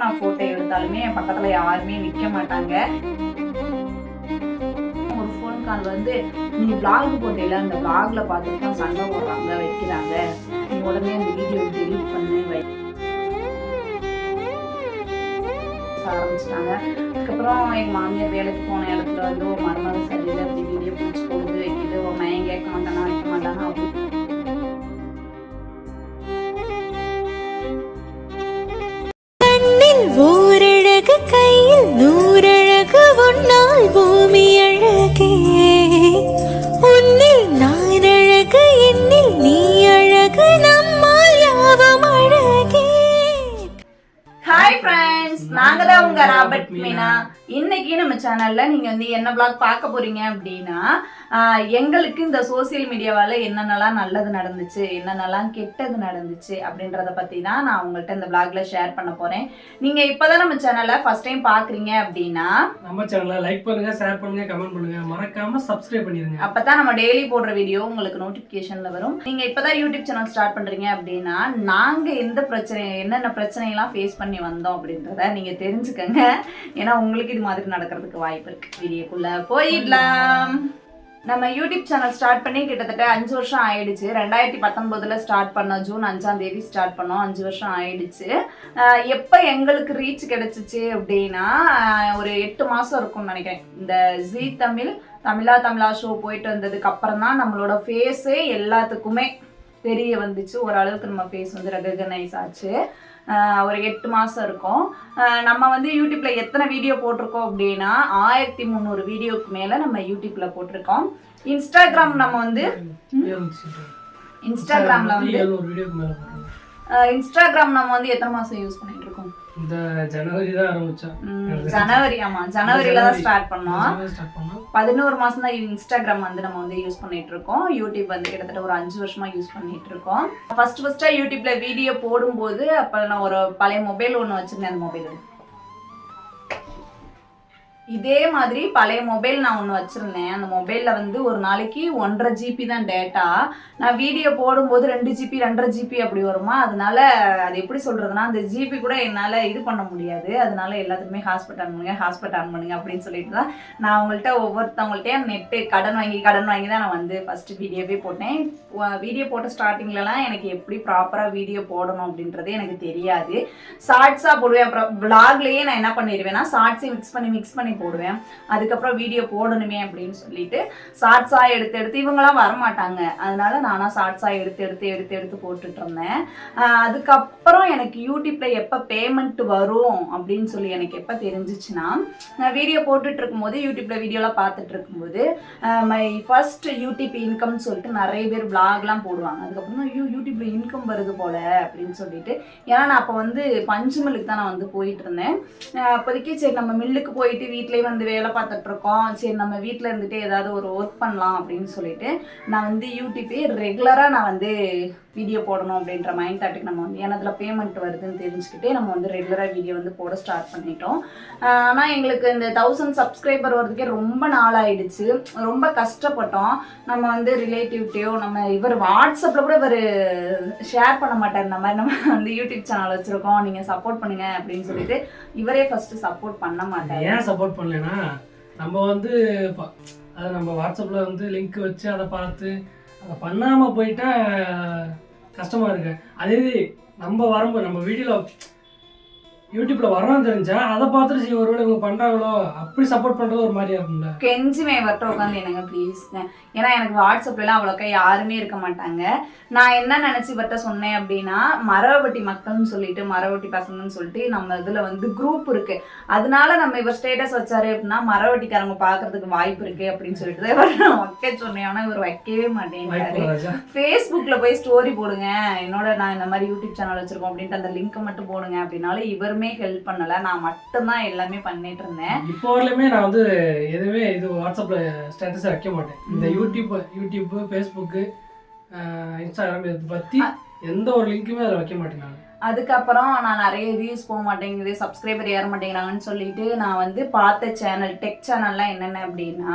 எப்போ நான் ஃபோட்டோ எடுத்தாலுமே என் பக்கத்தில் யாருமே நிற்க மாட்டாங்க. ஒரு ஃபோன் கால் வந்து நீ பிளாக் போட்டியில் அந்த பிளாகில் பார்த்துட்டு தான் சண்டை போடுறாங்க வைக்கிறாங்க. நீ உடனே அந்த வீடியோ டெலீட் பண்ணி வை. ஆரம்பிச்சிட்டாங்க. அதுக்கப்புறம் எங்கள் மாமியார் வேலைக்கு போன இடத்துல வந்து ஒரு மருமக சரியில்லை அப்படி வீடியோ பிடிச்சி போகுது வைக்கிது. ஒரு மயங்க கேட்க மாட்டானா வைக்க மாட்டானா? அப்படி that ராபர்ட் மீனா இன்னைக்கு நம்ம சேனல்ல நீங்க வந்து என்ன vlog பார்க்க போறீங்க அப்படின்னா எங்களுக்கு இந்த சோஷியல் மீடியாவால என்னென்னலாம் நல்லது நடந்துச்சு என்னென்னலாம் கெட்டது நடந்துச்சு அப்படின்றத பத்தி தான் நான் உங்கள்கிட்ட இந்த vlogல ஷேர் பண்ண போறேன். நீங்க இப்பதான் நம்ம சேனலை ஃபர்ஸ்ட் டைம் பாக்குறீங்க அப்படின்னா நம்ம சேனலை லைக் பண்ணுங்க ஷேர் பண்ணுங்க கமெண்ட் பண்ணுங்க. மறக்காம சப்ஸ்கிரைப் பண்ணிருங்க. அப்பதான் நம்ம டெய்லி போடுற வீடியோ உங்களுக்கு நோட்டிபிகேஷன்ல வரும். நீங்க இப்பதான் யூடியூப் சேனல் ஸ்டார்ட் பண்றீங்க அப்படின்னா நாங்க எந்த பிரச்சனை என்னென்ன பிரச்சனையெல்லாம் ஃபேஸ் பண்ணி வந்தோம் அப்படின்றத நீங்க தெரிஞ்சுக்கங்க. ஏன்னா உங்களுக்கு இது மாதிரி நடக்கிறதுக்கு வாய்ப்பு இருக்கு. வீடியோக்குள்ள போயிடலாம். நம்ம யூடியூப் சேனல் ஸ்டார்ட் பண்ணி கிட்டத்தட்ட அஞ்சு வருஷம் ஆயிடுச்சு. ரெண்டாயிரத்தி பத்தொன்பதுல ஸ்டார்ட் பண்ணோம். ஜூன் அஞ்சாம் தேதி ஸ்டார்ட் பண்ணோம். அஞ்சு வருஷம் ஆயிடுச்சு. எப்போ எங்களுக்கு ரீச் கிடைச்சிச்சு அப்படின்னா ஒரு எட்டு மாசம் இருக்கும்னு நினைக்கிறேன். இந்த ஜீ தமிழ் தமிழா தமிழா ஷோ போயிட்டு வந்ததுக்கு அப்புறம் தான் நம்மளோட ஃபேஸே எல்லாத்துக்குமே தெரிய வந்துச்சு. ஓரளவுக்கு நம்ம ஃபேஸ் வந்து ரெகனைஸ் ஆச்சு. ஒரு எட்டு மாதம் இருக்கும். நம்ம வந்து யூடியூப்ல எத்தனை வீடியோ போட்டிருக்கோம் அப்படின்னா ஆயிரத்தி முந்நூறு வீடியோக்கு மேலே நம்ம யூடியூப்ல போட்டிருக்கோம். இன்ஸ்டாகிராம் நம்ம வந்து இன்ஸ்டாகிராம்ல வந்து இன்ஸ்டாகிராம் நம்ம வந்து எத்தனை மாதம் யூஸ் பண்ணிட்டு இந்த ஜனவரி தான் ஆரம்பிச்சோம். ஜனவரி ஆமா ஜனவரியில தான் ஸ்டார்ட் பண்ணோம். ஸ்டார்ட் பண்ணோம். பதினோரு மாசம் தான் இன்ஸ்டாகிராம் வந்து நம்ம வந்து யூஸ் பண்ணிட்டு இருக்கோம். யூடியூப் வந்து கிட்டத்தட்ட ஒரு அஞ்சு வருஷமா யூஸ் பண்ணிட்டு இருக்கோம். ஃபர்ஸ்ட் ஃபர்ஸ்டா யூடியூப்ல வீடியோ போடும்போது அப்ப நான் ஒரு பழைய மொபைல் ஒன்று வச்சிருந்தேன். அந்த மொபைல் இதே மாதிரி பழைய மொபைல் நான் ஒன்று வச்சுருந்தேன். அந்த மொபைலில் வந்து ஒரு நாளைக்கு ஒன்றரை ஜிபி தான் டேட்டா நான் வீடியோ போடும்போது ரெண்டு ஜிபி ரெண்டரை ஜிபி அப்படி வருமா? அதனால அது எப்படி சொல்கிறதுனா அந்த ஜிபி கூட என்னால் இது பண்ண முடியாது. அதனால எல்லாத்துக்குமே ஹாஸ்பிட்டல் ஆன் பண்ணுங்க ஹாஸ்பிட்டல் ஆன் பண்ணுங்க அப்படின்னு சொல்லிட்டு தான் நான் அவங்கள்ட்ட ஒவ்வொருத்தவங்கள்ட்டையும் நெட்டு கடன் வாங்கி கடன் வாங்கி தான் நான் வந்து ஃபஸ்ட்டு வீடியோவே போட்டேன். வீடியோ போட்ட ஸ்டார்டிங்லலாம் எனக்கு எப்படி ப்ராப்பராக வீடியோ போடணும் அப்படின்றது எனக்கு தெரியாது. ஷார்ட்ஸாக போடுவேன். அப்புறம் vlogலயே நான் என்ன பண்ணிடுவேன்னா ஷார்ட்ஸையும் மிக்ஸ் பண்ணி மிக்ஸ் பண்ணி போடுவேன். அதுக்கப்புறம் வீடியோ போடணுமே அப்படின்னு சொல்லிட்டு ஷார்ட்ஸாக எடுத்து எடுத்து இவங்களாம் வரமாட்டாங்க. அதனால நானாக ஷார்ட்ஸாக எடுத்து எடுத்து எடுத்து எடுத்து போட்டுட்டு இருந்தேன். அதுக்கப்புறம் எனக்கு யூடியூப்ல எப்போ பேமெண்ட் வரும் அப்படின்னு சொல்லி எனக்கு எப்போ தெரிஞ்சிச்சுன்னா நான் வீடியோ போட்டுட்டு இருக்கும்போது யூடியூப்ல வீடியோலாம் பார்த்துட்டு இருக்கும்போது மை ஃபர்ஸ்ட் யூடியூப் இன்கம்னு சொல்லிட்டு நிறைய பேர் vlogலாம் போடுவாங்க. அதுக்கப்புறம் ஐயோ யூடியூப்ல இன்கம் வருது போல அப்படின்னு சொல்லிட்டு. ஏன்னா நான் அப்போ வந்து பஞ்சு மில்லுக்கு தான் நான் வந்து போயிட்டு இருந்தேன். அப்போதைக்கு சரி நம்ம மில்லுக்கு போயிட்டு வீட்லயே வந்து வேலை பார்த்துட்டு இருக்கோம் சரி நம்ம வீட்டில் இருந்துட்டு ஏதாவது ஒரு ஒர்க் பண்ணலாம் அப்படின்னு சொல்லிட்டு நான் வந்து யூடியூப்பே ரெகுலராக நான் வந்து வீடியோ போடணும் அப்படின்ற மைண்ட் தாட்டுக்கு நம்ம வந்து ஏன்னா அதில் பேமெண்ட் வருதுன்னு தெரிஞ்சுக்கிட்டே நம்ம வந்து ரெகுலராக வீடியோ வந்து போட ஸ்டார்ட் பண்ணிட்டோம். ஆனால் எங்களுக்கு இந்த தௌசண்ட் சப்ஸ்கிரைபர் வரதுக்கே ரொம்ப நாள் ஆயிடுச்சு ரொம்ப கஷ்டப்பட்டோம். நம்ம வந்து ரிலேட்டிவ்கிட்டயோ நம்ம இவர் வாட்ஸ்அப்பில் கூட இவர் ஷேர் பண்ண மாட்டார். இந்த மாதிரி நம்ம வந்து யூடியூப் சேனல் வச்சுருக்கோம். நீங்கள் சப்போர்ட் பண்ணுங்க அப்படின்னு சொல்லிட்டு இவரே ஃபஸ்ட்டு சப்போர்ட் பண்ண மாட்டார். ஏன் சப்போர்ட் பண்ணலைன்னா நம்ம வந்து அதை நம்ம வாட்ஸ்அப்பில் வந்து லிங்க் வச்சு அதை பார்த்து அதை பண்ணாம போயிட்டா கஷ்டமா இருக்கு. அதே நம்ம வரும்போது நம்ம வீடியோவில் யூடியூப்ல வரோம்னு தெரிஞ்சா அதை பார்த்துட்டு சரி ஒருவேளை இவங்க பண்றாங்களோ அப்படி சப்போர்ட் பண்றது ஒரு மாதிரியா இருக்கும்ல. கெஞ்சுமே இவர்கிட்ட உட்காந்து என்னங்க ப்ளீஸ் ஏன்னா எனக்கு வாட்ஸ்அப்லலாம் அவ்வளோக்கா யாருமே இருக்க மாட்டாங்க. நான் என்ன நினச்சி இவர்கிட்ட சொன்னேன் அப்படின்னா மரவட்டி மக்கள்னு சொல்லிட்டு மரவட்டி பசங்கன்னு சொல்லிட்டு நம்ம இதில் வந்து குரூப் இருக்கு. அதனால நம்ம இவர் ஸ்டேட்டஸ் வச்சாரு அப்படின்னா மரவட்டிக்காரங்க பார்க்கறதுக்கு வாய்ப்பு இருக்கு அப்படின்னு சொல்லிட்டு தான் இவர் நான் வைக்க சொன்னேன். ஆனால் இவர் வைக்கவே மாட்டேங்கிறாரு ஃபேஸ்புக்ல போய் ஸ்டோரி போடுங்க. என்னோட நான் இந்த மாதிரி யூடியூப் சேனல் வச்சிருக்கோம் அப்படின்ட்டு அந்த லிங்க்கை மட்டும் போடுங்க அப்படின்னாலும் இவருமே ஹெல்ப் பண்ணல. நான் மட்டும்தான் எல்லாமே பண்ணிட்டு இருந்தேன். இப்போ வரலையுமே நான் வந்து எதுவுமே இது வாட்ஸ்அப்ல ஸ்டேட்டஸ் வைக்க மாட்டேன். இந்த யூடியூப் யூடியூப் ஃபேஸ்புக்கு இன்ஸ்டாகிராம் இதை பத்தி எந்த ஒரு லிங்க்குமே அதில் வைக்க மாட்டேன் நான். அதுக்கப்புறம் நான் நிறைய வியூஸ் போக மாட்டேங்குது சப்ஸ்கிரைபர் ஏற மாட்டேங்கிறாங்கன்னு சொல்லிட்டு நான் வந்து பார்த்த சேனல் டெக் சேனல்லாம் என்னென்ன அப்படின்னா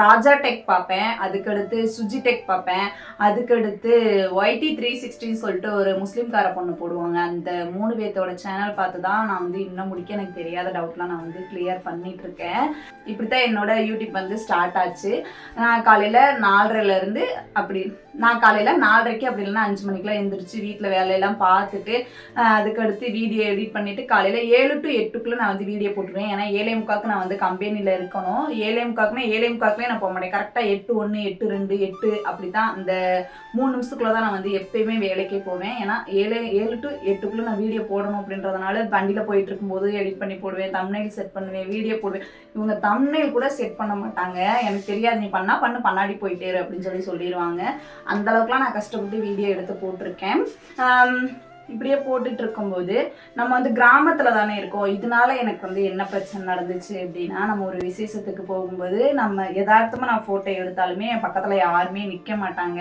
ராஜா டெக் பார்ப்பேன் அதுக்கடுத்து சுஜி டெக் பார்ப்பேன் அதுக்கடுத்து ஒய்டி த்ரீ சிக்ஸ்டின்னு சொல்லிட்டு ஒரு முஸ்லீம்கார பொண்ணு போடுவாங்க. அந்த மூணு பேர்த்தோட சேனல் பார்த்து தான் நான் வந்து இன்னும் முடிக்க எனக்கு தெரியாத டவுட்லாம் நான் வந்து கிளியர் பண்ணிட்டு இருக்கேன் இப்படி தான் என்னோட யூடியூப் வந்து ஸ்டார்ட் ஆச்சு. நான் காலையில் நாலரைலேருந்து அப்படி நான் காலையில் நாலரைக்கு அப்படி இல்லைன்னா அஞ்சு மணிக்கெலாம் எழுந்திரிச்சு வீட்டில் வேலையெல்லாம் பார்த்துட்டு அதுக்கடுத்து வீடியோ எடிட் பண்ணிவிட்டு காலையில் ஏழு டு எட்டுக்குள்ளே நான் வந்து வீடியோ போட்டுருவேன். ஏன்னா ஏழே முக்காக்கு நான் வந்து கம்பெனியில் இருக்கணும். ஏழே முக்காக்குனா ஏழே முக்காக்குலேயே நான் போக மாட்டேன். கரெக்டாக எட்டு ஒன்று எட்டு ரெண்டு எட்டு அப்படி தான் அந்த மூணு நிமிஷத்துக்குள்ளே தான் நான் வந்து எப்பயுமே வேலைக்கே போவேன். ஏன்னா ஏழு ஏழு டு எட்டுக்குள்ளே நான் வீடியோ போடணும் அப்படின்றதுனால வண்டியில் போயிட்டு இருக்கும்போது எடிட் பண்ணி போடுவேன் தம்னைல் செட் பண்ணுவேன் வீடியோ போடுவேன். இவங்க தம்னைல் கூட செட் பண்ண மாட்டாங்க. எனக்கு தெரியாது. நீ பண்ணால் பண்ணு பண்ணாடி போயிட்டேரு அப்படின்னு சொல்லி சொல்லிடுவாங்க அந்தளவுக்குலாம் நான் கஷ்டப்பட்டு வீடியோ எடுத்து போட்டிருக்கேன். இப்படியே போட்டுட்டு இருக்கும்போது நம்ம வந்து கிராமத்துல தானே இருக்கோம். இதனால எனக்கு வந்து என்ன பிரச்சனை நடந்துச்சு அப்படின்னா நம்ம ஒரு விசேஷத்துக்கு போகும்போது நம்ம யதார்த்தமா நான் போட்டோ எடுத்தாலுமே என் பக்கத்துல யாருமே நிக்க மாட்டாங்க.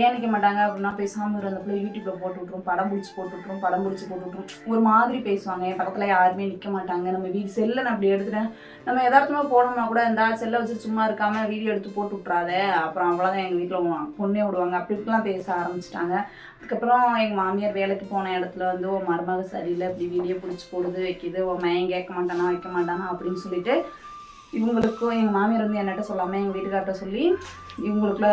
ஏன் நிக்க மாட்டாங்க அப்படின்னா பேசாம இருந்தப்பல யூடியூப்ல போட்டு விட்ரும் படம் பிடிச்சி போட்டு விட்ரும் படம் பிடிச்சி போட்டு விட்ரும் ஒரு மாதிரி பேசுவாங்க. என் பக்கத்துல யாருமே நிக்க மாட்டாங்க. நம்ம வீடு செல்லை நான் அப்படி எடுத்துட்டேன். நம்ம யதார்த்தமா போனோம்னா கூட இந்த செல்லை வச்சு சும்மா இருக்காம வீடியோ எடுத்து போட்டு விட்றாத அப்புறம் அவ்வளோதான் எங்கள் வீட்டில் பொண்ணே விடுவாங்க. அப்படி இப்படிலாம் பேச ஆரம்பிச்சிட்டாங்க. அதுக்கப்புறம் எங்கள் மாமியார் வேலைக்கு போன போன இடத்துல வந்து உன் மருமக சரியில்லை இப்படி வீடியோ பிடிச்சி போடுது வைக்குது உன் மயம் கேட்க மாட்டானா வைக்க மாட்டானா? அப்படின்னு சொல்லிட்டு இவங்களுக்கும் எங்கள் மாமியார் வந்து என்னட்ட சொல்லாமல் எங்கள் வீட்டுக்கார்ட்ட சொல்லி இவங்களுக்குள்ள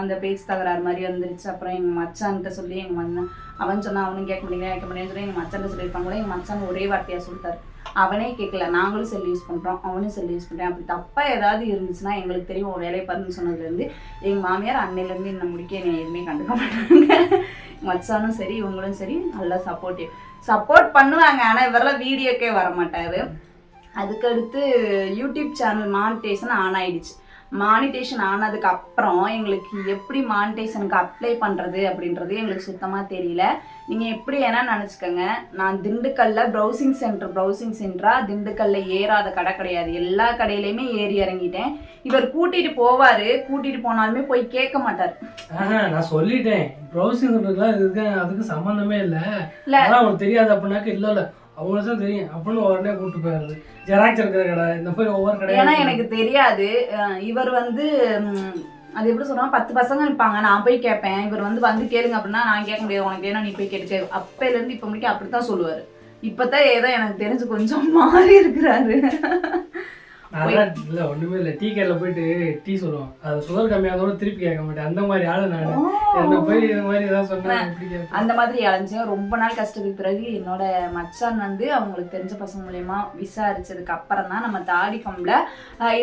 அந்த பேச்சு தகராறு மாதிரி வந்துருச்சு. அப்புறம் எங்கள் மச்சான்கிட்ட சொல்லி எங்கள் மண்ணன் அவன் சொன்னால் அவனும் கேட்க முடியல கேட்க முடியும்னு சொல்லி எங்கள் மச்சான்ட்ட சொல்லியிருப்பாங்க கூட எங்கள் மச்சான் ஒரே வார்த்தையாக சொல்லிட்டாரு. அவனே கேட்கல நாங்களும் செல் யூஸ் பண்ணுறோம் அவனும் செல் யூஸ் பண்ணுறேன் அப்படி தப்பாக ஏதாவது இருந்துச்சுன்னா எங்களுக்கு தெரியும் வேலையை பாருன்னு சொன்னதுலேருந்து எங்கள் மாமியார் அன்னையிலேருந்து இன்னும் முடிக்க என்னை எதுவுமே கண்டுக்க மாட்டாங்க. மச்சானும் சரி இவங்களும் சரி நல்லா சப்போர்ட்டிவ் சப்போர்ட் பண்ணுவாங்க ஆனால் இவரெல்லாம் வீடியோக்கே வர மாட்டார் அதுக்கடுத்து யூடியூப் சேனல் மானிட்டேஷன் ஆன் ஆயிடுச்சு. மானிட்டேஷன் ஆனதுக்கு அப்புறம் எங்களுக்கு எப்படி மானிட்டேஷனுக்கு அப்ளை பண்ணுறது அப்படின்றது எங்களுக்கு சுத்தமாக தெரியல. நீங்கள் எப்படி வேணால் நினச்சிக்கோங்க. நான் திண்டுக்கல்ல ப்ரௌசிங் சென்டர் ப்ரௌசிங் சென்டரா திண்டுக்கல்ல ஏறாத கடை கிடையாது. எல்லா கடையிலையுமே ஏறி இறங்கிட்டேன். இவர் கூட்டிகிட்டு போவார். கூட்டிகிட்டு போனாலுமே போய் கேட்க மாட்டார். நான் சொல்லிட்டேன். ப்ரௌசிங் சென்டருக்குலாம் இதுக்கு அதுக்கு சம்மந்தமே இல்லை. இல்ல. தெரியாது அப்படின்னாக்க இல்லை இல்லை. அவங்களுக்கு தான் தெரியும். அப்படின்னு உடனே கூப்பிட்டு போயிடுறது. ஜெராக்ஸ் இருக்கிற கடை இந்த மாதிரி ஒவ்வொரு ஏன்னா கடையும் எனக்கு தெரியாது. இவர் வந்து அது எப்படி சொல்றாங்க பத்து பசங்க இருப்பாங்க நான் போய் கேட்பேன். இவர் வந்து வந்து கேளுங்க அப்படின்னா நான் கேட்க முடியாது. உனக்கு வேணும் நீ போய் கேட்டுக்க. அப்பையில இருந்து இப்ப முடிக்க அப்படித்தான் சொல்லுவாரு. இப்பதான் ஏதோ எனக்கு தெரிஞ்சு கொஞ்சம் மாறி இருக்கிறாரு. அதான் இல்லை ஒன்றுமே இல்லை. டீ கடையில் போயிட்டு டீ சொல்லுவோம் அது சுகர் கம்மியானதோட திருப்பி கேட்க மாட்டேன். அந்த மாதிரி ஆளு நான். என்ன போய் இது மாதிரி ஏதாவது சொன்னா எப்படி கேட்பேன். அந்த மாதிரி அலைஞ்சேன். ரொம்ப நாள் கஷ்டத்துக்கு பிறகு என்னோட மச்சான் வந்து அவங்களுக்கு தெரிஞ்ச பசங்க மூலயமா விசாரிச்சதுக்கு அப்புறம் தான் நம்ம தாடிக்கம்ல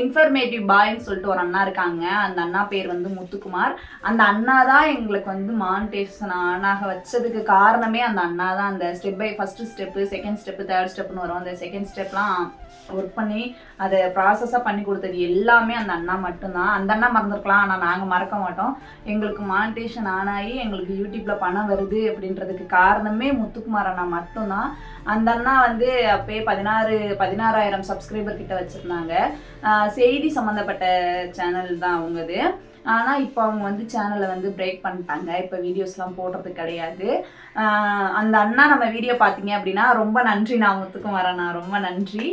இன்ஃபர்மேட்டிவ் பாய்ன்னு சொல்லிட்டு ஒரு அண்ணா இருக்காங்க. அந்த அண்ணா பேர் வந்து முத்துக்குமார். அந்த அண்ணா தான் எங்களுக்கு வந்து மானிட்டேஷன் ஆனாக வச்சதுக்கு காரணமே அந்த அண்ணா தான். அந்த step by first step second step third ஸ்டெப்னு வரும். அந்த செகண்ட் ஸ்டெப்லாம் ஒர்க் பண்ணி அதை ப்ராசஸாக பண்ணி கொடுத்தது எல்லாமே அந்த அண்ணா மட்டும்தான். அந்த அண்ணா மறந்துருக்கலாம் ஆனால் நாங்கள் மறக்க மாட்டோம். எங்களுக்கு மானிட்டேஷன் ஆனாயி எங்களுக்கு யூடியூப்பில் பணம் வருது அப்படின்றதுக்கு காரணமே முத்துக்குமார் அண்ணா மட்டும்தான். அந்த அண்ணா வந்து அப்பயே பதினாறு பதினாறாயிரம் சப்ஸ்கிரைபர் கிட்ட வச்சுருந்தாங்க. செய்தி சம்மந்தப்பட்ட சேனல் தான் அவங்கது. ஆனால் இப்போ அவங்க வந்து சேனலை வந்து பிரேக் பண்ணிட்டாங்க. இப்போ வீடியோஸ்லாம் போடுறது கிடையாது. அந்த அண்ணா நம்ம வீடியோ பார்த்தீங்க அப்படின்னா ரொம்ப நன்றி. நான் ஒத்துக்கும் வரேண்ணா ரொம்ப நன்றி.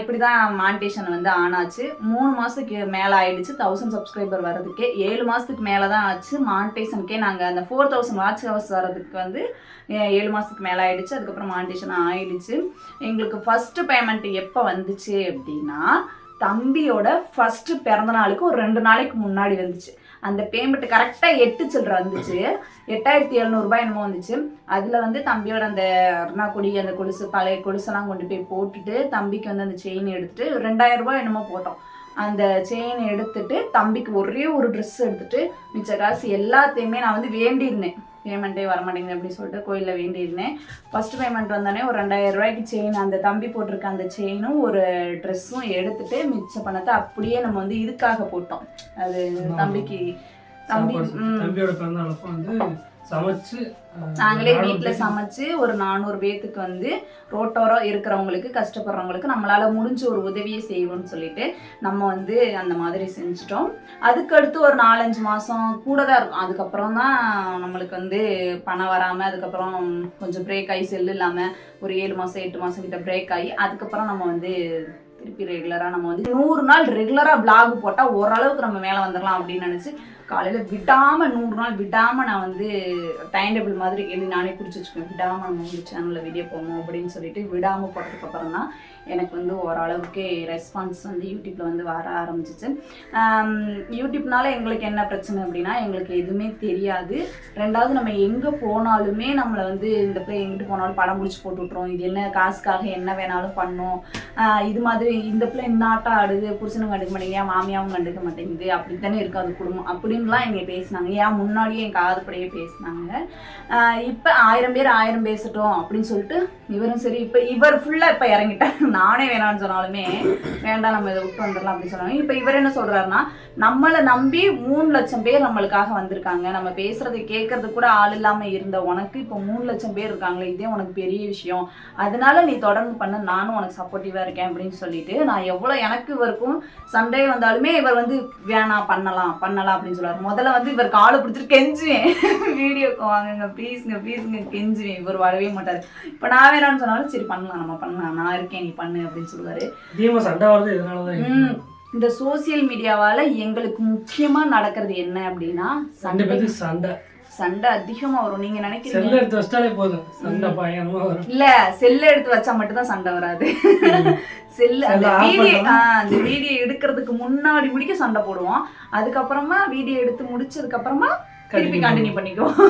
இப்படி தான் மானிட்டேஷன் வந்து ஆன் ஆச்சு. மூணு மாதத்துக்கு மேலே ஆயிடுச்சு. தௌசண்ட் சப்ஸ்கிரைபர் வர்றதுக்கே. ஏழு மாதத்துக்கு மேலே தான் ஆச்சு. மானிட்டேஷனுக்கே நாங்கள் அந்த ஃபோர் தௌசண்ட் வாட்ச் ஹவர்ஸ் வர்றதுக்கு வந்து ஏழு மாதத்துக்கு மேலே ஆயிடுச்சு. அதுக்கப்புறம் மானிட்டேஷன் ஆயிடுச்சு. எங்களுக்கு ஃபஸ்ட்டு பேமெண்ட் எப்போ வந்துச்சு அப்படின்னா தம்பியோட ஃபஸ்ட்டு பிறந்த நாளுக்கு ஒரு ரெண்டு நாளைக்கு முன்னாடி வந்துச்சு. அந்த பேமெண்ட் கரெக்டாக எட்டு சில்லற வந்துச்சு. எட்டாயிரத்தி எழுநூறுபா என்னமோ வந்துச்சு. அதில் வந்து தம்பியோட அந்த அருணாக்குடி அந்த கொலுசு பழைய கொலுசெல்லாம் கொண்டு போய் போட்டுட்டு தம்பிக்கு வந்து அந்த செயின் எடுத்துட்டு ரெண்டாயிரம் ரூபாய் என்னமோ போட்டோம். அந்த செயின் எடுத்துட்டு தம்பிக்கு ஒரே ஒரு ட்ரெஸ் எடுத்துட்டு மிச்ச காசு எல்லாத்தையுமே நான் வந்து வேண்டியிருந்தேன். பேமெண்ட்டே வர மாட்டேங்குது அப்படின்னு சொல்லிட்டு கோயிலில் வேண்டியிருந்தேன். ஃபர்ஸ்ட் பேமெண்ட் வந்தோடனே ஒரு ரெண்டாயிரம் ரூபாய்க்கு செயின் அந்த தம்பி போட்டிருக்க அந்த செயினும் ஒரு ட்ரெஸ்ஸும் எடுத்துட்டு மிச்ச பணத்தை அப்படியே நம்ம வந்து இதுக்காக போட்டோம். அது. தம்பிக்கு தம்பி தம்பியோட பிறந்த வந்து சமைச்சு நாங்களே வீட்டில் சமைச்சு ஒரு நானூறு பேத்துக்கு வந்து ரோட்டோரம் இருக்கிறவங்களுக்கு கஷ்டப்படுறவங்களுக்கு நம்மளால முடிஞ்ச ஒரு உதவியை செய்வோம்னு சொல்லிட்டு நம்ம வந்து அந்த மாதிரி செஞ்சுட்டோம். அதுக்கடுத்து ஒரு நாலஞ்சு மாதம் கூட தான் இருக்கும். அதுக்கப்புறம் தான் நம்மளுக்கு வந்து பணம் வராமல் அதுக்கப்புறம் கொஞ்சம் பிரேக் ஆகி செல்லு இல்லாமல் ஒரு ஏழு மாதம் எட்டு மாதம் கிட்ட பிரேக் ஆகி அதுக்கப்புறம் நம்ம வந்து திருப்பி ரெகுலராக நம்ம வந்து நூறு நாள் ரெகுலராக vlog போட்டால் ஓரளவுக்கு நம்ம மேலே வந்துடலாம் அப்படின்னு நினச்சி காலையில் விடாமல் நூறு நாள் விடாமல் நான் வந்து டைம் டேபிள் மாதிரி எழுதி நானே குறிச்சு வச்சுக்குவேன். விடாமல் நம்ம வந்து சேனலில் வீடியோ போகணும் அப்படின்னு சொல்லிட்டு விடாமல் போட்டதுக்கு அப்புறம் தான் எனக்கு வந்து ஓரளவுக்கு ரெஸ்பான்ஸ் வந்து யூடியூப்பில் வந்து வர ஆரம்பிச்சிச்சு. யூடியூப்னால எங்களுக்கு என்ன பிரச்சனை அப்படின்னா எங்களுக்கு எதுவுமே தெரியாது. ரெண்டாவது நம்ம எங்கே போனாலுமே நம்மளை வந்து இந்த பிள்ளை எங்கிட்டு போனாலும் படம் பிடிச்சி போட்டு விட்றோம் இது என்ன காசுக்காக என்ன வேணாலும் பண்ணோம். இது மாதிரி இந்த பிள்ளை இன்னாட்டம் ஆடுது புருஷனும் கண்டுக்க மாட்டேங்குது மாமியாவும் கண்டுக்க மாட்டேங்குது அப்படி தானே இருக்கு அது குடும்பம் அப்படின்லாம் எங்கள் பேசினாங்க. ஏன் முன்னாடியே என் காதுபடியே பேசினாங்க. இப்போ ஆயிரம் பேர் ஆயிரம் பேசட்டும் அப்படின்னு சொல்லிட்டு இவரும் சரி இப்போ இவர் ஃபுல்லாக இப்போ இறங்கிட்டார். நானே வேணாம்னு சொன்னாலுமே வேண்டாம் நம்ம இதை விட்டு வந்துடலாம் அப்படின்னு சொன்னாங்க. இப்போ இவர் என்ன சொல்றாருன்னா நம்மளை நம்பி மூணு லட்சம் பேர் நம்மளுக்காக வந்திருக்காங்க. நம்ம பேசுறது கேட்கறது கூட ஆள் இல்லாம இருந்த உனக்கு இப்போ மூணு லட்சம் பேர் இருக்காங்களே இதே உனக்கு பெரிய விஷயம். அதனால நீ தொடர்ந்து பண்ண நானும் உனக்கு சப்போர்ட்டிவா இருக்கேன் அப்படின்னு சொல்லிட்டு நான் எவ்வளோ எனக்கு இவருக்கும் சண்டே வந்தாலுமே இவர் வந்து வேணாம் பண்ணலாம் பண்ணலாம் அப்படின்னு சொல்லுவார். முதல்ல வந்து இவர் காலை பிடிச்சிட்டு கெஞ்சுவேன். வீடியோக்கு வாங்குங்க ப்ளீஸ்ங்க ப்ளீஸுங்க கெஞ்சுவேன். இவர் வரவே மாட்டார். இப்போ நான் வேணாம்னு சொன்னாலும் சரி பண்ணலாம் நம்ம பண்ணலாம். நான் இருக்கேன் நீ பண்ணு. அப்படின்னு சொல்லுவாரு. அதிகமாக சண்டை வருது இதனால தான் ம். இந்த சோசியல் மீடியாவால எங்களுக்கு முக்கியமா நடக்கிறது என்ன அப்படின்னா சண்டை. சண்டை. சண்டை அதிகமா வரும். நீங்க செல்ல நினைக்கிறீங்க எடுத்து வச்சிட்டாலே போதும். சண்டை பயங்கரமா வரும். இல்ல செல்ல எடுத்து வச்சா மட்டும் தான் சண்டை வராது. செல்லு அந்த செல்ல வீடியோ பண்ணா? அந்த வீடியோ எடுக்கிறதுக்கு முன்னாடி முடிக்க சண்டை போடுவோம். அதுக்கப்புறமா வீடியோ எடுத்து முடிச்சதுக்கு அப்புறமா திருப்பி கண்டினியூ பண்ணிக்குவோம்.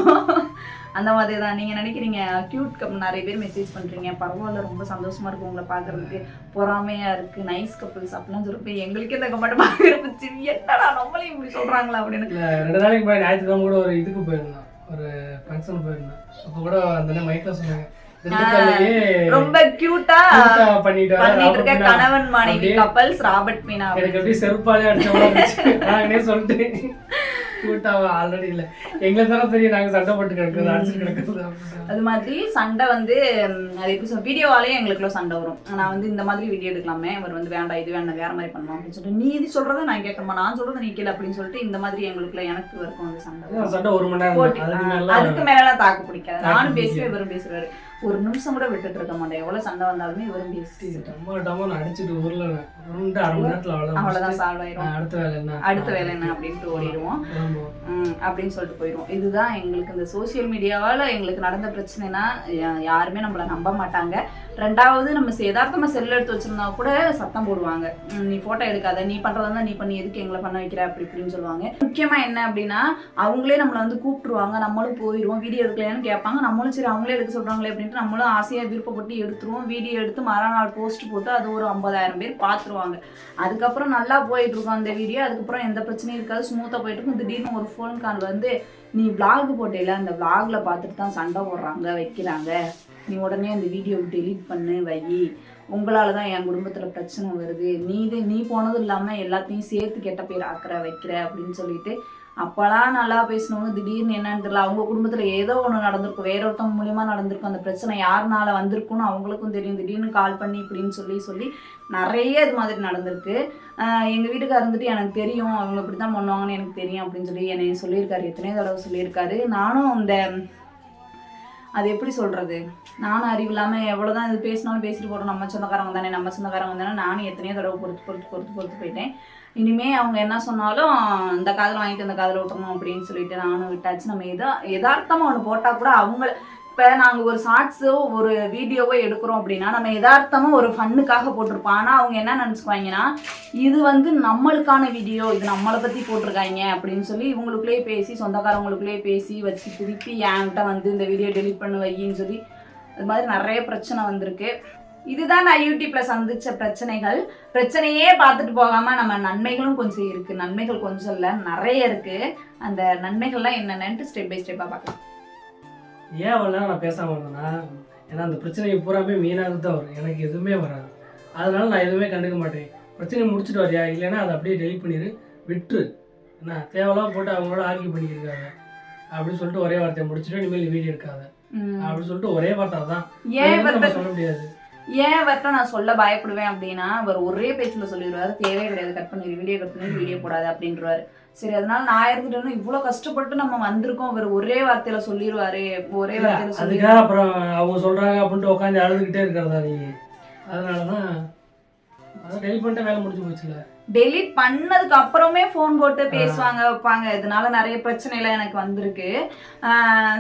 அந்த மாதிரி தான் நீங்க நினைக்கிறீங்க கியூட் கப் நிறைய பேர் மெசேஜ் பண்றீங்க. பரவாயில்ல ரொம்ப சந்தோஷமா இருக்கு உங்களை பாக்குறதுக்கு பொறாமையா இருக்கு. நைஸ் கப்பிள்ஸ் அப்படிலாம் சொல்லிட்டு எங்களுக்கே இந்த கமெண்ட் பாக்குறப்ப என்னடா நம்மளையும் இப்படி சொல்றாங்களா அப்படின்னு. ரெண்டு நாளைக்கு முன்னாடி ஞாயிற்றுக்கிழமை கூட ஒரு இதுக்கு போயிருந்தோம். ஒரு ஃபங்க்ஷன் போயிருந்தேன் அப்போ கூட அந்த மைக்கில் சொன்னாங்க. ரொம்ப கியூட்டா பண்ணிட்டு இருக்க. கணவன் மனைவி கப்பல்ஸ் ராபர்ட் மீனா எனக்கு அப்படியே செருப்பாலே அடிச்ச சொல்லிட்டு கூட்டாவ ஆல்ரெடி இல்லை எங்களுக்கு தானே தெரியும் நாங்கள் சண்டை போட்டு கிடக்குது அடிச்சு அப்படின்னு. அது மாதிரி சண்டை வந்து அது எப்படி சொல்ல வீடியோவாலே எங்களுக்குள்ள சண்டை வரும் நான் வந்து இந்த மாதிரி வீடியோ எடுக்கலாமே அவர் வந்து வேண்டாம் இது வேண்டாம் வேற மாதிரி பண்ணலாம் அப்படின்னு சொல்லிட்டு நீ இது சொல்றத நான் கேட்கணுமா நான் சொல்றத நீ கேளு அப்படின்னு சொல்லிட்டு இந்த மாதிரி எங்களுக்குள்ள எனக்கு இருக்கும் வந்து சண்டை சண்டை ஒரு மணி நேரம். அதுக்கு மேல தாக்கு பிடிக்காது நானும் பேசுவேன். இவரும் பேசுவாரு ஒரு நிமிஷம் கூட விட்டுட்டு இருக்க மாட்டேன். எவ்வளவு சண்டை வந்தாலுமே இவரும் பேசி டம்ம அடிச்சுட்டு ஊர்ல ரெண்டு அரை மணி நேரத்துல அவ்வளவுதான் அவ்வளோதான் சால்வ் ஆயிரும். அடுத்த வேலை என்ன? அடுத்த வேலை என்ன அப்படின்ட்டு ஓடிடுவோம். அப்படின்னு சொல்லிட்டு போயிடுவோம். இதுதான் எங்களுக்கு இந்த சோஷியல் மீடியாவால் எங்களுக்கு நடந்த பிரச்சனைனா யாருமே நம்மளை நம்ப மாட்டாங்க. ரெண்டாவது நம்ம யதார்த்தமாக செல் எடுத்து வச்சிருந்தா கூட சத்தம் போடுவாங்க. நீ ஃபோட்டோ எடுக்காத நீ பண்ணுறதா நீ பண்ணி எதுக்கு எங்களை பண்ண வைக்கிற? அப்படி இப்படின்னு சொல்லுவாங்க. முக்கியமாக என்ன அப்படின்னா அவங்களே நம்மளை வந்து கூப்பிட்டுருவாங்க. நம்மளும் போயிடுவோம். வீடியோ எடுக்கலையான்னு கேட்பாங்க. நம்மளும் சரி அவங்களே எடுக்க சொல்கிறாங்களே அப்படின்ட்டு நம்மளும் ஆசையாக விருப்பப்பட்டு எடுத்துருவோம். வீடியோ எடுத்து மறுநாள் போஸ்ட் போட்டு அது ஒரு ஐம்பதாயிரம் பேர் பார்த்துருவாங்க அதுக்கப்புறம் நல்லா போயிட்டு இருக்கும் அந்த வீடியோ. அதுக்கப்புறம் எந்த பிரச்சனையும் இருக்காது. ஸ்மூத்தாக போயிட்டு இருக்கும் திடீர்னு ஒரு ஃபோன் கால் வந்து நீ விளாக் போட்டேல அந்த விளாகில் பார்த்துட்டு தான் சண்டை போடுறாங்க வைக்கிறாங்க. நீ உடனே அந்த வீடியோ டெலீட் பண்ணு வை. உங்களால தான் என் குடும்பத்தில் பிரச்சனை வருது. நீ இது நீ போனதும் இல்லாமல் எல்லாத்தையும் சேர்த்து கெட்ட பேர் ஆக்கிற வைக்கிற அப்படின்னு சொல்லிட்டு அப்போலாம் நல்லா பேசினவங்க திடீர்னு என்னன்னு தெரியல. அவங்க குடும்பத்தில் ஏதோ ஒன்று நடந்திருக்கும். வேற ஒருத்தவங்க மூலியமாக நடந்திருக்கும் அந்த பிரச்சனை யாருனால வந்திருக்குன்னு அவங்களுக்கும் தெரியும். திடீர்னு கால் பண்ணி இப்படின்னு சொல்லி சொல்லி நிறைய இது மாதிரி நடந்திருக்கு. எங்கள் வீட்டுக்கார் இருந்துட்டு எனக்கு தெரியும். அவங்க இப்படி தான் பண்ணுவாங்கன்னு எனக்கு தெரியும் அப்படின்னு சொல்லி என்னை சொல்லியிருக்காரு. எத்தனையோ தடவை சொல்லியிருக்காரு. நானும் இந்த அது எப்படி சொல்றது? நானும் அறிவு இல்லாமல் எவ்வளோதான் இது பேசினாலும் பேசிட்டு போகிறோம் நம்ம சொந்தக்காரங்க தானே நம்ம சொந்தக்காரங்க தானே. நானும் எத்தனையோ தடவை பொறுத்து பொறுத்து பொறுத்து பொறுத்து போயிட்டேன். இனிமே அவங்க என்ன சொன்னாலும் இந்த காதில் வாங்கிட்டு இந்த காதில் விட்டுறணும் அப்படின்னு சொல்லிட்டு நானும் விட்டாச்சு. நம்ம எதா எதார்த்தமாக ஒன்று போட்டால் கூட அவங்கள இப்போ நாங்கள் ஒரு ஷார்ட்ஸோ ஒரு வீடியோவோ எடுக்கிறோம் அப்படின்னா நம்ம யதார்த்தமாக ஒரு ஃபன்னுக்காக போட்டிருப்போம். ஆனால் அவங்க என்ன நினச்சிக்குவாங்கன்னா இது வந்து நம்மளுக்கான வீடியோ இது நம்மளை பற்றி போட்டிருக்காங்க அப்படின்னு சொல்லி இவங்களுக்குள்ளேயே பேசி சொந்தக்காரவங்களுக்குள்ளேயே பேசி வச்சு திருப்பி என்கிட்ட வந்து இந்த வீடியோ டெலிட் பண்ணு வையின்னு சொல்லி அது மாதிரி நிறைய பிரச்சனை வந்திருக்கு. இதுதான் நான் யூடியூப்ல சந்திச்ச பிரச்சனைகள். பிரச்சனையே பார்த்துட்டு போகாம நம்ம நன்மைகளும் கொஞ்சம் இருக்கு. நன்மைகள் கொஞ்சம் இல்லை நிறைய இருக்கு. அந்த நன்மைகள்லாம் என்னென்னட்டு ஸ்டெப் பை ஸ்டெப்பாக பார்க்கலாம். ஏன் அவ்வளோ நேரம் நான் பேசாம இருந்தேன்னா ஏன்னா அந்த பிரச்சனைக்கு பூராமே மீனாக தான் வரும். எனக்கு எதுவுமே வராது. அதனால நான் எதுவுமே கண்டுக்க மாட்டேன். பிரச்சனையை முடிச்சுட்டு வரியா? இல்லைன்னா அதை அப்படியே டெலிட் பண்ணிடு விட்டுரு. என்ன? தேவையில்லாம் போட்டு அவங்களோட ஆர்கியூ பண்ணிக்கிருக்காங்க அப்படின்னு சொல்லிட்டு ஒரே வார்த்தையை முடிச்சுட்டு இனிமேல் வீடியோ இருக்காத ம். அப்படின்னு சொல்லிட்டு ஒரே வார்த்தை தான் சொல்ல முடியாது. ஏன் இவர்கிட்ட நான் சொல்ல பயப்படுவேன் அப்படின்னா அவர் ஒரே பேச்சுல சொல்லிடுவாரு தேவையே கிடையாது கட் பண்ணி வீடியோ கட் பண்ணி வீடியோ போடாது அப்படின்றவாரு. சரி அதனால நான் இருந்துட்டேன்னா இவ்வளவு கஷ்டப்பட்டு நம்ம வந்திருக்கோம் இவர் ஒரே வார்த்தையில சொல்லிடுவாரு ஒரே வார்த்தையில சொல்லி அதுக்காக அப்புறம் அவங்க சொல்றாங்க அப்படின்ட்டு உட்காந்து அழுதுகிட்டே இருக்கிறதா நீ? அதனாலதான் அதான் டெலிட் பண்ணிட்டு வேலை முடிஞ்சு போச்சுல. டெலீட் பண்ணதுக்கு அப்புறமே ஃபோன் போட்டு பேசுவாங்க வைப்பாங்க. இதனால நிறைய பிரச்சனை எல்லாம் எனக்கு வந்திருக்கு.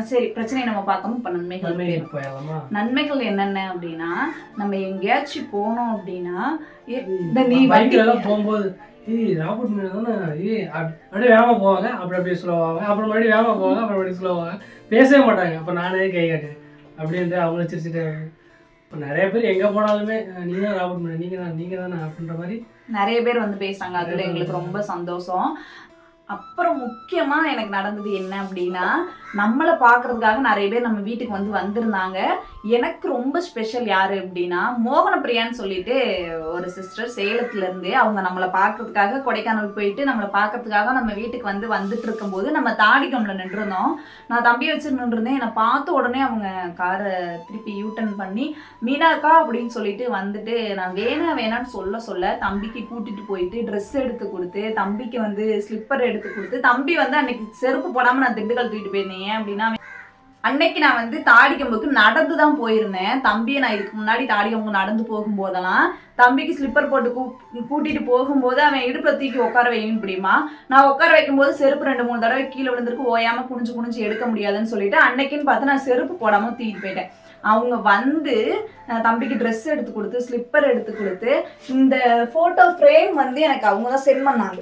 சரி பிரச்சனையை நம்ம பார்க்காம இப்ப நன்மைகள் நன்மைகள் என்னென்ன அப்படின்னா நம்ம எங்கேயாச்சும் போனோம் அப்படின்னா இந்த நீ வண்டி பைக்ல எல்லாம் போகும்போது ஏய் ராபர்ட் மீன் தானே? ஏய் அப்~ அப்படியே வேகமா போவாங்க அப்புறம் அப்படியே ஸ்லோவாங்க அப்புறம் மறுபடியும் வேகமா போவாங்க அப்புறம் மறுபடியும் ஸ்லோவாங்க பேசவே மாட்டாங்க. அப்போ நானே கை காட்டுவேன். அப்படியே வந்து அவங்கள சிரிச்சுட்டு இப்போ நிறைய பேர் எங்கே போனாலுமே நீ தான் ராபர்ட் மீன் நீங்கள் தான் நீங்கள் தானே அப்படின்ற மாதிரி நிறைய பேர் வந்து பேசுறாங்க. அதுல எங்களுக்கு ரொம்ப சந்தோஷம். அப்புறம் முக்கியமா எனக்கு நடந்தது என்ன அப்படின்னா நம்மளை பார்க்கறதுக்காக நிறைய பேர் நம்ம வீட்டுக்கு வந்து வந்திருந்தாங்க. எனக்கு ரொம்ப ஸ்பெஷல் யார் அப்படின்னா மோகன பிரியான்னு சொல்லிட்டு ஒரு சிஸ்டர் சேலத்துலேருந்து அவங்க நம்மளை பார்க்கறதுக்காக கொடைக்கானல் போயிட்டு நம்மளை பார்க்கறதுக்காக நம்ம வீட்டுக்கு வந்து வந்துட்டு இருக்கும்போது நம்ம தாடிக்கம்ல நின்றுருந்தோம். நான் தம்பி வச்சு நின்றுருந்தேன். என்னை பார்த்த உடனே அவங்க காரை திருப்பி யூட்டர்ன் பண்ணி மீனாக்கா அப்படின்னு சொல்லிட்டு வந்துட்டு நான் வேணா வேணான்னு சொல்ல சொல்ல தம்பிக்கு கூட்டிட்டு போயிட்டு ட்ரெஸ் எடுத்து கொடுத்து தம்பிக்கு வந்து ஸ்லிப்பர் எடுத்து கொடுத்து தம்பி வந்து அன்னைக்கு செருப்பு போடாமல் நான் திண்டுக்கல் தூக்கிட்டு போயிருந்தேன். ஏன் அப்படின்னா அன்னைக்கு நான் வந்து தாடிக்கம்புக்கு நடந்து தான் போயிருந்தேன். தம்பியை நான் இதுக்கு முன்னாடி தாடிக்கம்பு நடந்து போகும்போதெல்லாம் தம்பிக்கு ஸ்லிப்பர் போட்டு கூ கூட்டிட்டு போகும்போது அவன் இடுப்பை தூக்கி உட்கார வைக்கணும் முடியுமா நான் உட்கார வைக்கும்போது செருப்பு ரெண்டு மூணு தடவை கீழே விழுந்திருக்கு ஓயாம குனிஞ்சு குனிஞ்சு எடுக்க முடியாதுன்னு சொல்லிட்டு அன்னைக்குன்னு பார்த்து நான் செருப்பு போடாம தூக்கிட்டு போயிட்டேன். அவங்க வந்து தம்பிக்கு ட்ரெஸ் எடுத்து கொடுத்து ஸ்லிப்பர் எடுத்து கொடுத்து இந்த ஃபோட்டோ ஃப்ரேம் வந்து எனக்கு அவங்க தான் சென்ட் பண்ணாங்க.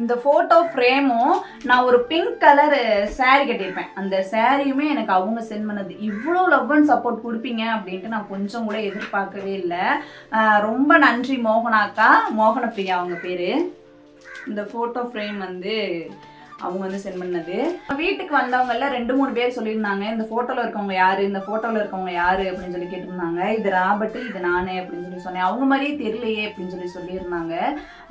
இந்த ஃபோட்டோ ஃப்ரேமும் நான் ஒரு பிங்க் கலர் சேரீ கட்டியிருப்பேன். அந்த சாரியுமே எனக்கு அவங்க சென்ட் பண்ணது. இவ்வளோ லவ் அண்ட் சப்போர்ட் கொடுப்பீங்க அப்படின்ட்டு நான் கொஞ்சம் கூட எதிர்பார்க்கவே இல்லை. ரொம்ப நன்றி மோகனாக்கா. மோகன பிரியா அவங்க பேர். இந்த ஃபோட்டோ ஃப்ரேம் வந்து அவங்க வந்து சென்ட் பண்ணது. வீட்டுக்கு வந்தவங்கல்ல ரெண்டு மூணு பேர் சொல்லியிருந்தாங்க இந்த ஃபோட்டோவில் இருக்கவங்க யாரு இந்த ஃபோட்டோவில் இருக்கவங்க யாரு அப்படின்னு சொல்லி கேட்டிருந்தாங்க. இது ராபர்ட் இது நானே அப்படின்னு சொல்லி சொன்னேன். அவங்க மாதிரியே தெரியலையே அப்படின்னு சொல்லி சொல்லியிருந்தாங்க.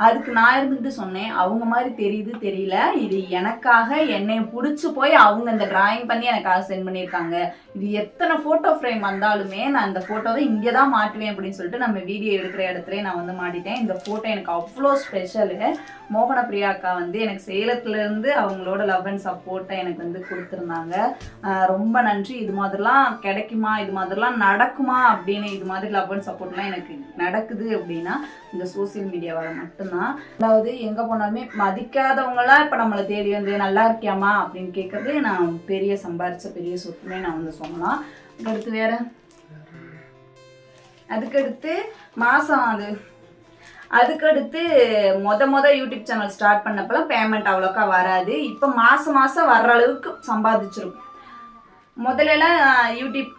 அதுக்கு நான் இருந்துக்கிட்டு சொன்னேன். அவங்க மாதிரி தெரியுது தெரியல. இது எனக்காக என்னை பிடிச்சி போய் அவங்க இந்த டிராயிங் பண்ணி எனக்காக சென்ட் பண்ணியிருக்காங்க. இது எத்தனை ஃபோட்டோ ஃப்ரேம் வந்தாலுமே நான் இந்த ஃபோட்டோவை இங்கே தான் மாட்டுவேன் அப்படின்னு சொல்லிட்டு நம்ம வீடியோ எடுக்கிற இடத்துல நான் வந்து மாட்டிட்டேன். இந்த ஃபோட்டோ எனக்கு அவ்வளோ ஸ்பெஷலு மோகன பிரியா அக்கா வந்து எனக்கு சேலத்துலேருந்து அவங்களோட லவ் அண்ட் சப்போர்ட்டை எனக்கு வந்து கொடுத்துருந்தாங்க. ரொம்ப நன்றி. இது மாதிரிலாம் கிடைக்குமா? இது மாதிரிலாம் நடக்குமா? அப்படின்னு இது மாதிரி லவ் அண்ட் சப்போர்ட்லாம் எனக்கு நடக்குது அப்படின்னா இந்த சோஷியல் மீடியாவால் மட்டும்தான். அதாவது எங்கே போனாலுமே மதிக்காதவங்களாம் இப்போ நம்மளை தேடி வந்து நல்லா இருக்கியாமா அப்படின்னு கேட்கறது நான் பெரிய சம்பாரிச்ச பெரிய சொத்துமே நான் வந்து சொல்லலாம். அடுத்து வேற? அதுக்கடுத்து மாதம் அது அதுக்கடுத்து மொத மொத யூடியூப் சேனல் ஸ்டார்ட் பண்ணப்பெல்லாம் பேமெண்ட் அவ்வளோக்கா வராது. இப்போ மாதம் மாதம் வர்ற அளவுக்கு சம்பாதிச்சிருக்கும். முதல்லலாம் யூடியூப்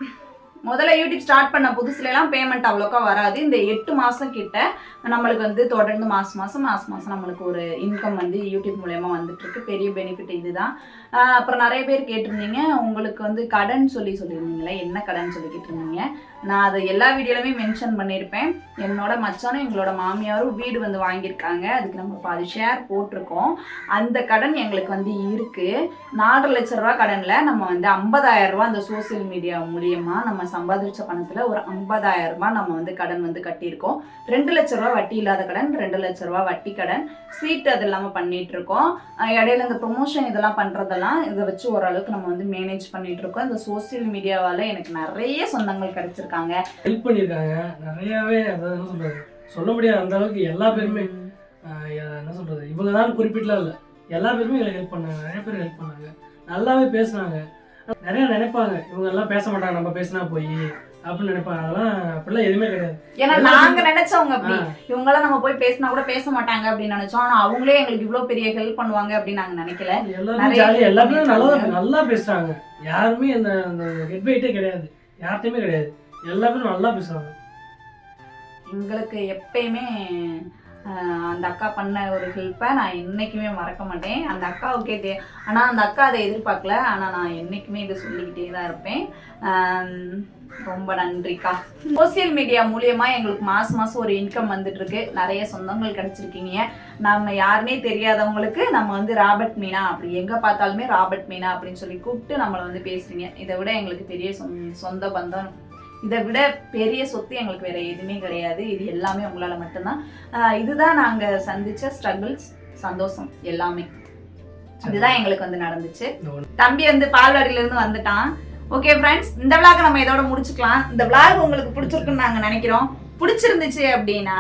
முதல்ல யூடியூப் ஸ்டார்ட் பண்ண புதுசுலலாம் பேமெண்ட் அவ்வளோக்கா வராது. இந்த எட்டு மாதம் கிட்ட நம்மளுக்கு வந்து தொடர்ந்து மாதம் மாதம் மாதம் மாதம் நம்மளுக்கு ஒரு இன்கம் வந்து யூடியூப் மூலயமா வந்துட்டுருக்கு. பெரிய பெனிஃபிட் இதுதான். அப்புறம் நிறைய பேர் கேட்டிருந்தீங்க. உங்களுக்கு வந்து கடன் சொல்லி சொல்லியிருந்தீங்களே என்ன கடன் சொல்லி கேட்டிருந்தீங்க? நான் அதை எல்லா வீடியோலையுமே மென்ஷன் பண்ணியிருப்பேன். என்னோட மச்சானும் எங்களோட மாமியாரும் வீடு வந்து வாங்கியிருக்காங்க. அதுக்கு நம்ம பாதி ஷேர் போட்டிருக்கோம். அந்த கடன் எங்களுக்கு வந்து இருக்குது நாலரை லட்ச ரூபா கடனில் நம்ம வந்து 50000 ரூபா அந்த சோஷியல் மீடியா மூலியமாக நம்ம சம்பாதிச்ச பணத்தில் ஒரு ஐம்பதாயிரம் ரூபா நம்ம வந்து கடன் வந்து கட்டியிருக்கோம். ரெண்டு லட்ச ரூபா வட்டி இல்லாத கடன் ரெண்டு லட்ச ரூபா வட்டி கடன். சீட் அது இல்லாமல் பண்ணிகிட்ருக்கோம் இடையில இந்த ப்ரொமோஷன் இதெல்லாம் பண்ணுறதெல்லாம் இதை வச்சு ஓரளவுக்கு நம்ம வந்து மேனேஜ் பண்ணிட்டு இருக்கோம். இந்த சோஷியல் மீடியாவால் எனக்கு நிறைய சொந்தங்கள் கிடைச்சிருக்காங்க. ஹெல்ப் பண்ணியிருக்காங்க. நிறையாவே அதாவது என்ன சொல்றது? சொல்ல முடியாது அந்த அளவுக்கு எல்லா பேருமே என்ன சொல்றது? இவங்க தான் குறிப்பிட்டலாம் இல்லை. எல்லா பேருமே எங்களுக்கு ஹெல்ப் பண்ணாங்க. நிறைய பேர் ஹெல்ப் பண்ணாங்க. நல்லாவே பேசுனாங்க. நிறைய நினைப்பாங்க. இவங்க எல்லாம் பேச மாட்டாங்க. நம்ம பேசினா போய். அப்படின்னு நினைப்பாங்க. அதெல்லாம் அப்படிலாம் எதுவுமே கிடையாது. ஏன்னா நாங்க நினைச்சவங்க அப்படி. இவங்களாம் நம்ம போய் பேசினா கூட பேச மாட்டாங்க அப்படின்னு நினைச்சோம். ஆனா அவங்களே எங்களுக்கு இவ்வளவு பெரிய ஹெல்ப் பண்ணுவாங்க அப்படின்னு நாங்க நினைக்கல. எல்லாருமே நிறைய ஜாலியாக எல்லா பேரும் நல்லா. நல்லா பேசுறாங்க. யாருமே அந்த ஹெட் வெயிட்டே கிடையாது. யார்கிட்டயுமே கிடையாது. எல்லா பேரும் நல்லா பேசுறாங்க. எங்களுக்கு எப்பயுமே அந்த அக்கா பண்ண ஒரு ஹெல்ப்பை நான் என்றைக்குமே மறக்க மாட்டேன். அந்த அக்காவுக்கே தே ஆனால் அந்த அக்கா அதை எதிர்பார்க்கல. ஆனால் நான் என்றைக்குமே இதை சொல்லிக்கிட்டே தான் இருப்பேன். ரொம்ப நன்றிக்கா. சோசியல் மீடியா மூலியமா எங்களுக்கு மாசம் மாசம் ஒரு இன்கம் வந்துட்டு இருக்கு நிறைய சொந்தங்கள் கிடைச்சிருக்கீங்க. நம்ம யாருனே தெரியாதவங்களுக்கு நம்ம வந்து ராபர்ட் மீனா அப்படி எங்க பார்த்தாலுமே ராபர்ட் மீனா அப்படின்னு சொல்லி கூப்பிட்டு நம்மளை வந்து பேசுறீங்க. இதை விட எங்களுக்கு பெரிய சொந்த- சொந்த பந்தம். இதை விட பெரிய சொத்து எங்களுக்கு வேற எதுவுமே கிடையாது. இது எல்லாமே உங்களால மட்டும்தான். ஆஹ் இதுதான் நாங்க சந்திச்ச ஸ்ட்ரகிள்ஸ் சந்தோஷம் எல்லாமே. இதுதான் எங்களுக்கு வந்து நடந்துச்சு. தம்பி வந்து பால்வாடியில இருந்து வந்துட்டான். ஓகே ஃப்ரெண்ட்ஸ் இந்த விளாக நம்ம இதோட முடிச்சுக்கலாம். இந்த விளாக் உங்களுக்கு பிடிச்சிருக்குன்னு நாங்க நினைக்கிறோம். பிடிச்சிருந்துச்சு அப்படின்னா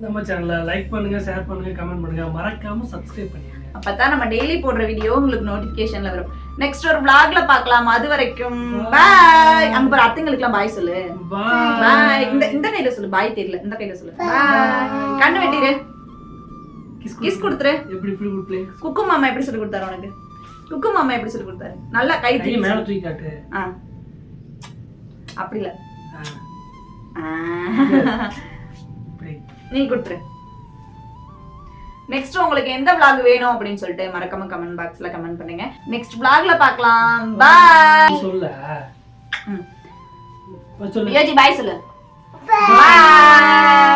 நம்ம சேனலை லைக் பண்ணுங்க ஷேர் பண்ணுங்க கமெண்ட் பண்ணுங்க. மறக்காம சப்ஸ்கிரைப் பண்ணிடுங்க அப்பதான் நம்ம டெய்லி போடுற வீடியோ உங்களுக்கு நோட்டிபிகேஷன்ல வரும். நெக்ஸ்ட் ஒரு vlogல பார்க்கலாம். அது வரைக்கும் பாய் அங்க பாரு அத்தைங்களுக்குலாம் பாய் சொல்லு. பாய் இந்த இந்த கையில சொல்லு. பாய் தெரியல. இந்த கையில சொல்லு. பாய் கண்ணு வெட்டிரு. கிஸ் கொடுத்துரு. எப்படி இப்படி கொடுப்பே குக்கு மாமா எப்படி சொல்லி கொடுத்தாரு உனக்கு? குக்கு மாமா எப்படி சொல்லி கொடுத்தாரு? நல்லா கை தூக்கி மேல. தூக்கி காட்டு. ஆ. அப்படி இல்ல. நீ கொடுத்துரு. நெக்ஸ்ட் உங்களுக்கு எந்த vlog வேணும் அப்படின்னு சொல்லிட்டு மறக்காம கமெண்ட் பாக்ஸ்ல கமெண்ட் பண்ணுங்க. நெக்ஸ்ட் vlogல பார்க்கலாம். பாய் சொல்ல. ம். சொல்லு. யோஜி பாய் சொல்லு. பாய்